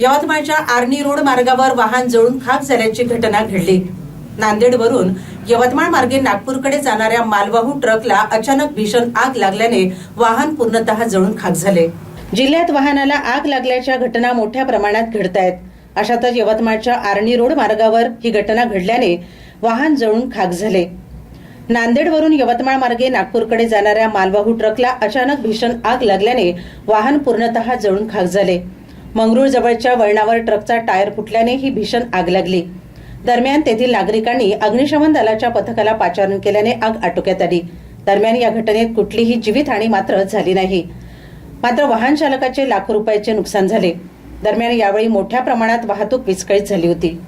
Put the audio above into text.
यवतमाळच्या आर्नी रोड मार्गावर वाहन जळून खाक झाल्याची घटना घडली. नांदेडवरून यवतमाळ मार्गे नागपूरकडे जाणाऱ्या मालवाहू ट्रकला अचानक भीषण आग लागल्याने वाहन पूर्णतः जळून खाक झाले. जिल्ह्यात वाहनाला आग लागल्याच्या घटना मोठ्या प्रमाणात घडत आहेत अशातच यवतमाळच्या आर्णी रोड मार्गावर ही घटना घडल्याने वाहन जळून खाक झाले. नांदेडवरून यवतमाळ मार्गे नागपूरकडे जाणाऱ्या मालवाहू ट्रकला अचानक भीषण आग लागल्याने वाहन पूर्णतः जळून खाक झाले. मंगरुळजवळच्या वळणावर ट्रकचा टायर फुटल्याने ही भीषण आग लागली. दरम्यान तेथील नागरिकांनी अग्निशमन दलाच्या पथकाला पाचारण केल्याने आग आटोक्यात आली. दरम्यान या घटनेत कुठलीही जीवितहानी मात्र झाली नाही. मात्र वाहन चालकाचे लाखो रुपयाचे नुकसान झाले. दरम्यान यावेळी मोठ्या प्रमाणात वाहतूक विस्कळीत झाली होती.